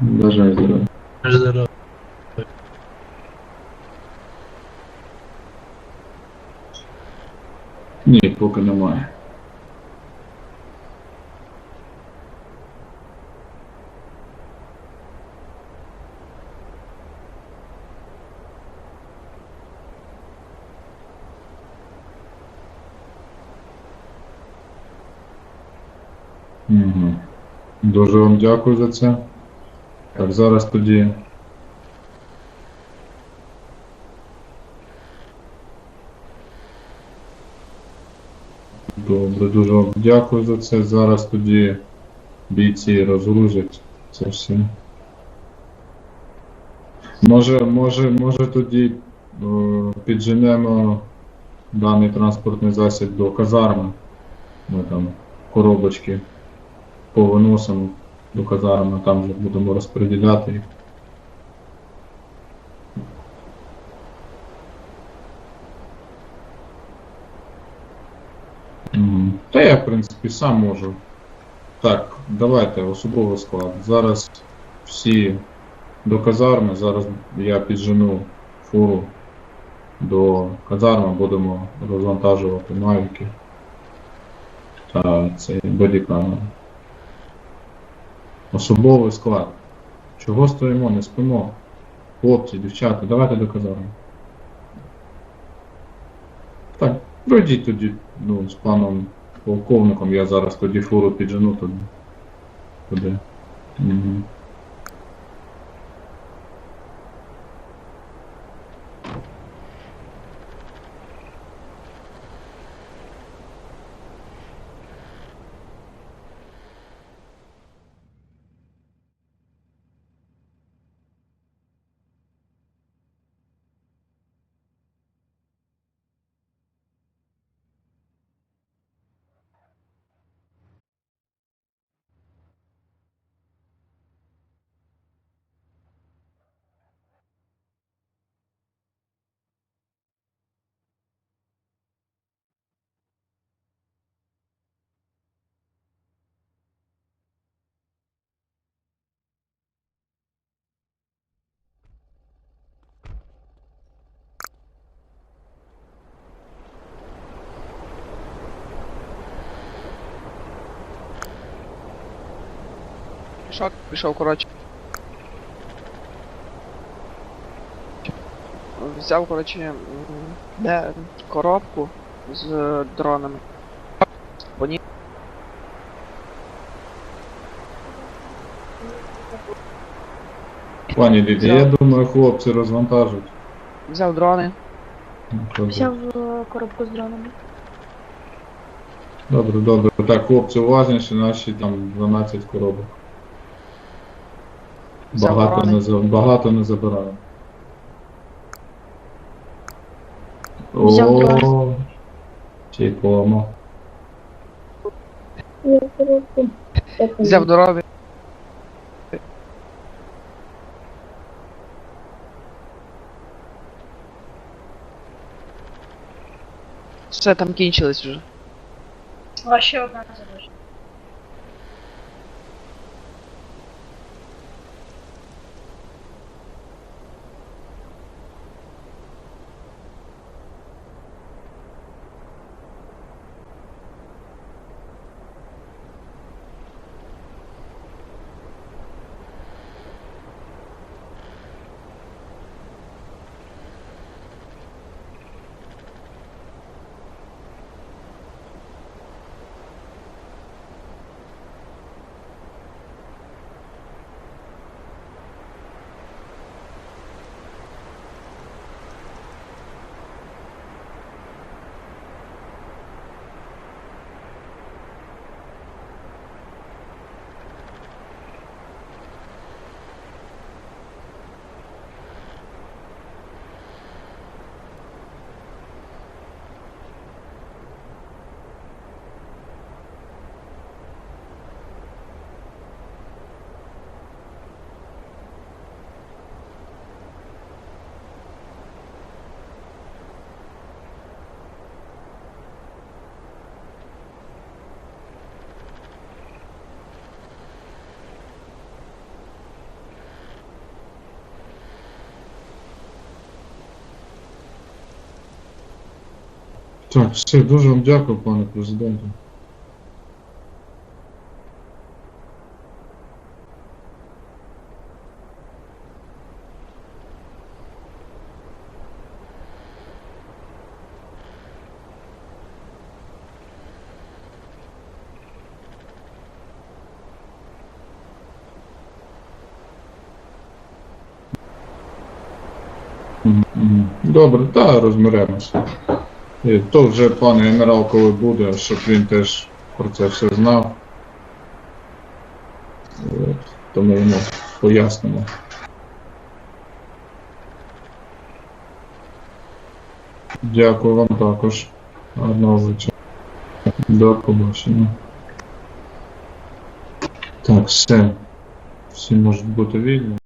Бажаю здоров'я. Здорово. Ні, поки немає. Угу. Дуже вам дякую за це. Так, зараз тоді. Добре, дуже вам дякую за це. Зараз тоді бійці розгрузять це все. Може, може, може тоді о, підженемо даний транспортний засіб до казарми. Ми там коробочки повиносимо до казарми, там вже будемо розподіляти. Та я, в принципі, сам можу. Так, давайте особовий склад. Зараз всі до казарми, зараз я піджену фуру до казарми, будемо розвантажувати мавіки та цей бодікамеру. Особовий склад. Чого стоїмо, не спимо? Хлопці, дівчата, давайте до казарми. Так, пройдіть тоді, ну, з паном полковником, я зараз тоді фуру піджену туди. Туди. Угу. Пішов, пішов, коротше. Взяв, коротше, де коробку з дронами. Поні... Пані Ліді, я думаю, хлопці розвантажать. Взяв дрони. Взяв е, коробку з дронами. Добре, добре. Так, хлопці, уважніше, наші там 12 коробок. Багато не, за- багато не забираємо. Взяв О, дрон. Чайкомо. Взяв дрони. Все там кінчилось вже. А ще одна задача. Так, все, дуже вам дякую, пане президенте. Добре, та розберемося. І то вже пан генерал, коли буде, щоб він теж про це все знав. От, Тому йому пояснимо. Дякую вам також. Гарного вечора. До побачення. Так, все. Всі можуть бути вільні.